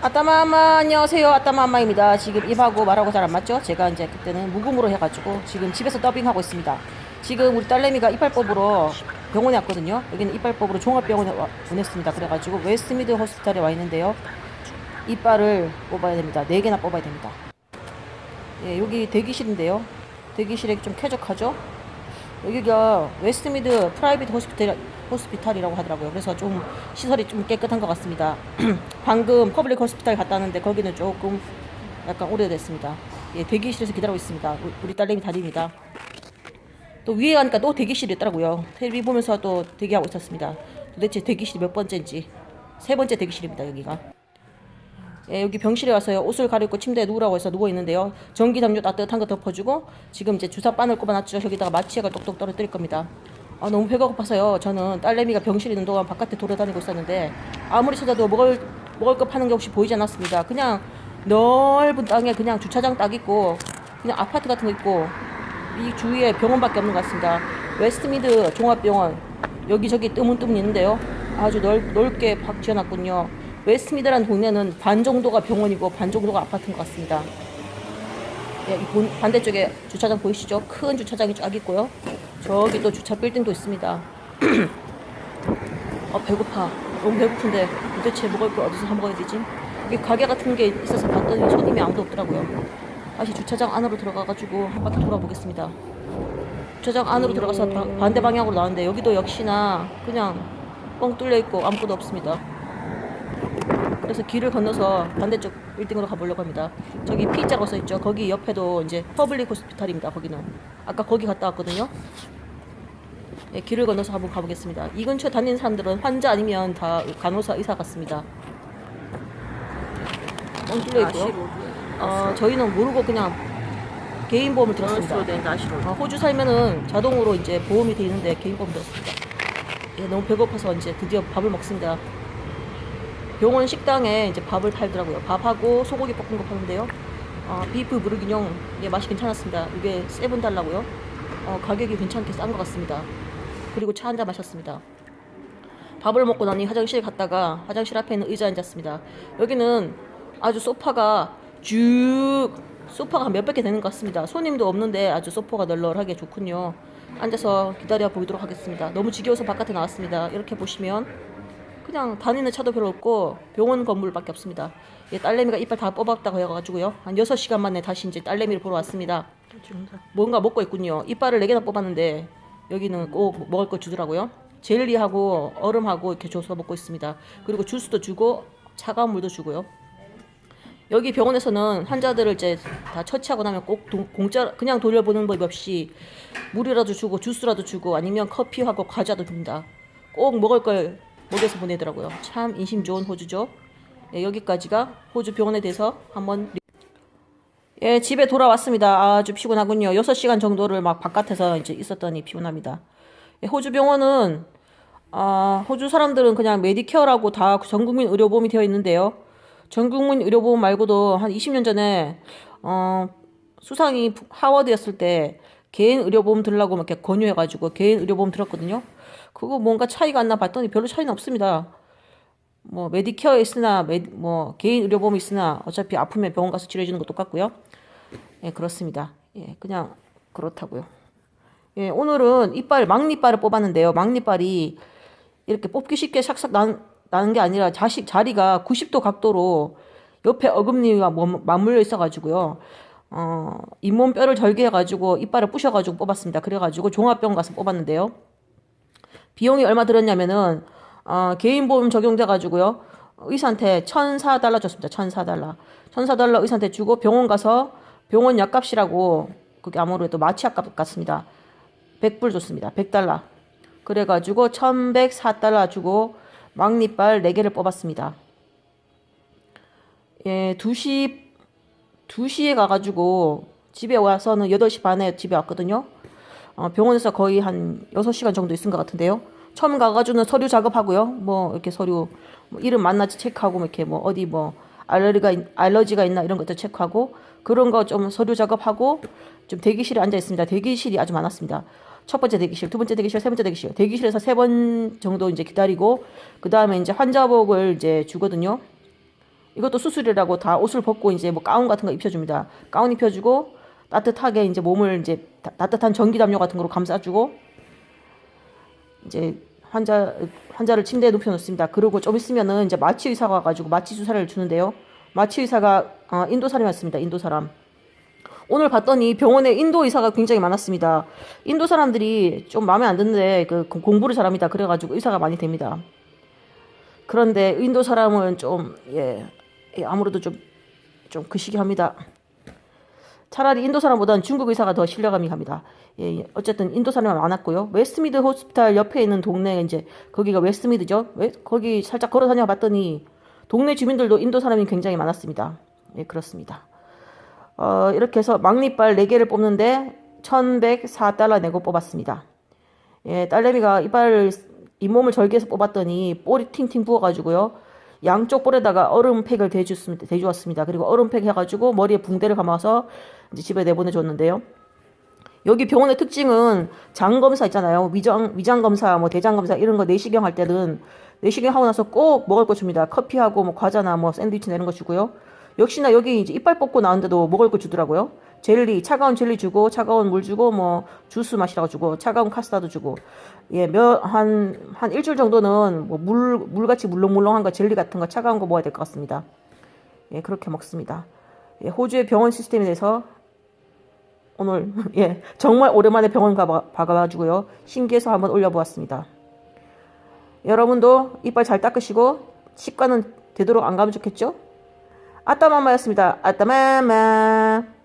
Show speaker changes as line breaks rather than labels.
아따마마 안녕하세요. 아따마마입니다. 지금 입하고 말하고 잘 안 맞죠? 제가 이제 그때는 무금으로 해가지고 지금 집에서 더빙하고 있습니다. 지금 우리 딸내미가 이빨법으로 병원에 왔거든요. 여기는 이빨법으로 종합병원에 와- 보냈습니다. 그래가지고 웨스트미드 호스피탈에 와 있는데요. 이빨을 뽑아야 됩니다. 4개나 뽑아야 됩니다. 예, 여기 대기실인데요. 대기실에 좀 쾌적하죠? 여기가 웨스트미드 프라이빗 호스피탈, 호스피탈이라고 하더라고요. 그래서 좀 시설이 좀 깨끗한 것 같습니다. 방금 퍼블릭 호스피탈 갔다 왔는데 거기는 조금 약간 오래됐습니다. 예, 대기실에서 기다리고 있습니다. 우- 우리 딸내미 다리입니다. 또 위에 가니까 또 대기실이 있더라고요. 텔레비 보면서 또 대기하고 있었습니다. 도대체 대기실이 몇 번째인지 세 번째 대기실입니다. 여기가. 예, 여기 병실에 와서요. 옷을 가리고 침대에 누우라고 해서 누워 있는데요. 전기 담요 따뜻한 거 덮어주고 지금 이제 주사 바늘 꼽아놨죠 여기다가 마취액을 똑똑 떨어뜨릴 겁니다. 아, 너무 배가 고파서요. 저는 딸내미가 병실에 있는 동안 바깥에 돌아다니고 있었는데 아무리 찾아도 먹을 먹을 거 파는 게 혹시 보이지 않았습니다. 그냥 넓은 땅에 그냥 주차장 딱 있고 그냥 아파트 같은 거 있고 이 주위에 병원밖에 없는 것 같습니다. 웨스트미드 종합병원. 여기저기 뜨문뜨문 있는데요. 아주 넓, 넓게 확 지어놨군요 웨스트미드라는 동네는 반 정도가 병원이고 반 정도가 아파트인 것 같습니다. 예, 반대쪽에 주차장 보이시죠? 큰 주차장이 쫙 있고요. 저기 또 주차 빌딩도 있습니다. 어, 배고파. 너무 배고픈데 도대체 먹을 걸 어디서 사 먹어야 되지? 여기 가게 같은 게 있어서 봤더니 손님이 아무도 없더라고요. 다시 주차장 안으로 들어가가지고 한 바퀴 돌아보겠습니다. 주차장 안으로 들어가서 바- 반대 방향으로 나왔는데 여기도 역시나 그냥 뻥 뚫려 있고 아무것도 없습니다. 그래서 길을 건너서 반대쪽 빌딩으로 가보려고 합니다. 저기 P자가 써 있죠. 거기 옆에도 이제 퍼블릭 호스피탈입니다. 거기는 아까 거기 갔다 왔거든요. 예, 길을 건너서 한번 가보겠습니다. 이 근처에 다니는 사람들은 환자 아니면 다 간호사, 의사 같습니다. 뻥 뚫려 있고요. 어, 저희는 모르고 그냥 개인 보험을 들었습니다. 어, 호주 살면은 자동으로 이제 보험이 돼 있는데 개인 보험 들었습니다. 예, 너무 배고파서 이제 드디어 밥을 먹습니다. 병원 식당에 이제 밥을 팔더라고요. 밥하고 소고기 볶은 거 파는데요. 어, 비프 무르기뇽 예, 맛이 괜찮았습니다. 이게 세븐 달라고요. 어, 가격이 괜찮게 싼 것 같습니다. 그리고 차 한 잔 마셨습니다. 밥을 먹고 나니 화장실 갔다가 화장실 앞에 있는 의자에 앉았습니다. 여기는 아주 소파가 쭉 소파가 한 몇백 개 되는 것 같습니다. 손님도 없는데 아주 소파가 널널하게 좋군요. 앉아서 기다려 보이도록 하겠습니다. 너무 지겨워서 바깥에 나왔습니다. 이렇게 보시면 그냥 다니는 차도 별로 없고 병원 건물밖에 없습니다. 예, 딸내미가 이빨 다 뽑았다고 해가지고요. 한 6시간 만에 다시 이제 딸내미를 보러 왔습니다. 뭔가 먹고 있군요. 이빨을 4개나 뽑았는데 여기는 꼭 먹을 거 주더라고요. 젤리하고 얼음하고 이렇게 줘서 먹고 있습니다. 그리고 주스도 주고 차가운 물도 주고요. 여기 병원에서는 환자들을 이제 다 처치하고 나면 꼭 동- 공짜 그냥 돌려보는 법 없이 물이라도 주고 주스라도 주고 아니면 커피하고 과자도 줍니다. 꼭 먹을 걸 먹여서 보내더라고요. 참 인심 좋은 호주죠. 예, 여기까지가 호주 병원에 대해서 한번 리- 예, 집에 돌아왔습니다. 아주 피곤하군요. 6시간 정도를 막 바깥에서 이제 있었더니 피곤합니다. 예, 호주 병원은 아, 호주 사람들은 그냥 메디케어라고 다 전국민 의료보험이 되어 있는데요. 전국민 의료보험 말고도 한 20년 전에 어, 수상이 하워드였을 때 개인 의료보험 들라고 막 이렇게 권유해가지고 개인 의료보험 들었거든요. 그거 뭔가 차이가 안 나 봤더니 별로 차이는 없습니다. 뭐 메디케어 있으나 메, 뭐 개인 의료보험이 있으나 어차피 아프면 병원 가서 치료해 주는 거 똑같고요. 예, 그렇습니다. 예, 그냥 그렇다고요. 예, 오늘은 이빨 막니빨을 뽑았는데요. 막니빨이 이렇게 뽑기 쉽게 샥샥 나, 나는 게 아니라 자식 자리가 90도 각도로 옆에 어금니와 뭐- 맞물려 있어가지고요. 어, 잇몸 뼈를 절개해가지고 이빨을 부셔가지고 뽑았습니다. 그래가지고 종합병원 가서 뽑았는데요. 비용이 얼마 들었냐면은 어, 개인 보험 적용돼가지고요. 의사한테 1,004달러 줬습니다. 1,004달러. 1,004달러 의사한테 주고 병원 가서 병원 약값이라고 그게 아무래도 마취약값 같습니다. 100불 줬습니다. 100달러. 그래가지고 1104달러 주고 막니빨 4개를 뽑았습니다. 예, 2시, 2시에 가가지고 집에 와서는 8시 반에 집에 왔거든요. 어, 병원에서 거의 한 6시간 정도 있은 것 같은데요. 처음 가가지고는 서류 작업하고요. 뭐 이렇게 서류 뭐 이름 만나지 체크하고 뭐 이렇게 뭐 어디 뭐 알러지가 있- 알러지가 있나 이런 것도 체크하고 그런 거 좀 서류 작업하고 좀 대기실에 앉아 있습니다. 대기실이 아주 많았습니다. 첫 번째 대기실, 두 번째 대기실, 세 번째 대기실. 대기실에서 세 번 정도 이제 기다리고 그 다음에 이제 환자복을 이제 주거든요. 이것도 수술이라고 다 옷을 벗고 이제 뭐 가운 같은 거 입혀줍니다. 가운 입혀주고 따뜻하게 이제 몸을 이제 따- 따뜻한 전기 담요 같은 거로 감싸주고 이제 환자 환자를 침대에 눕혀 놓습니다. 그리고 좀 있으면은 이제 마취 의사가 와가지고 마취 주사를 주는데요. 마취 의사가 어, 인도 사람이었습니다. 인도 사람. 오늘 봤더니 병원에 인도 의사가 굉장히 많았습니다. 인도 사람들이 좀 마음에 안 드는데 그 공부를 잘합니다. 그래가지고 의사가 많이 됩니다. 그런데 인도 사람은 좀 예, 예, 아무래도 좀 좀 그시기 합니다. 차라리 인도 사람보다는 중국 의사가 더 신뢰감이 갑니다. 예, 예, 어쨌든 인도 사람이 많았고요. 웨스트미드 호스피탈 옆에 있는 동네 이제 거기가 웨스트미드죠. 웨, 거기 살짝 걸어 다녀 봤더니 동네 주민들도 인도 사람이 굉장히 많았습니다. 예, 그렇습니다. 어, 이렇게 해서 막리빨 4개를 뽑는데 1104달러 내고 뽑았습니다. 예, 딸내미가 이빨을 잇몸을 절개해서 뽑았더니 볼이 팅팅 부어가지고요. 양쪽 볼에다가 얼음팩을 대주었습니다. 대주었습니다. 그리고 얼음팩 해가지고 머리에 붕대를 감아서 이제 집에 내보내줬는데요. 여기 병원의 특징은 장 검사 있잖아요. 위장 위장 검사, 뭐 대장 검사 이런 거 내시경 할 때는 내시경 하고 나서 꼭 먹을 거 줍니다. 커피하고 뭐 과자나 뭐 샌드위치 이런 거 주고요. 역시나 여기 이제 이빨 뽑고 나왔는데도 먹을 거 주더라고요. 젤리, 차가운 젤리 주고, 차가운 물 주고, 뭐, 주스 마시라고 주고, 차가운 카스타드 주고, 예, 몇, 한, 한 일주일 정도는 뭐 물, 물같이 물렁물렁한 거, 젤리 같은 거, 차가운 거 먹어야 될 것 같습니다. 예, 그렇게 먹습니다. 예, 호주의 병원 시스템에 대해서 오늘, 예, 정말 오랜만에 병원 가봐, 가가지고요. 신기해서 한번 올려보았습니다. 여러분도 이빨 잘 닦으시고, 치과는 되도록 안 가면 좋겠죠? 아따마마였습니다. 아따마마.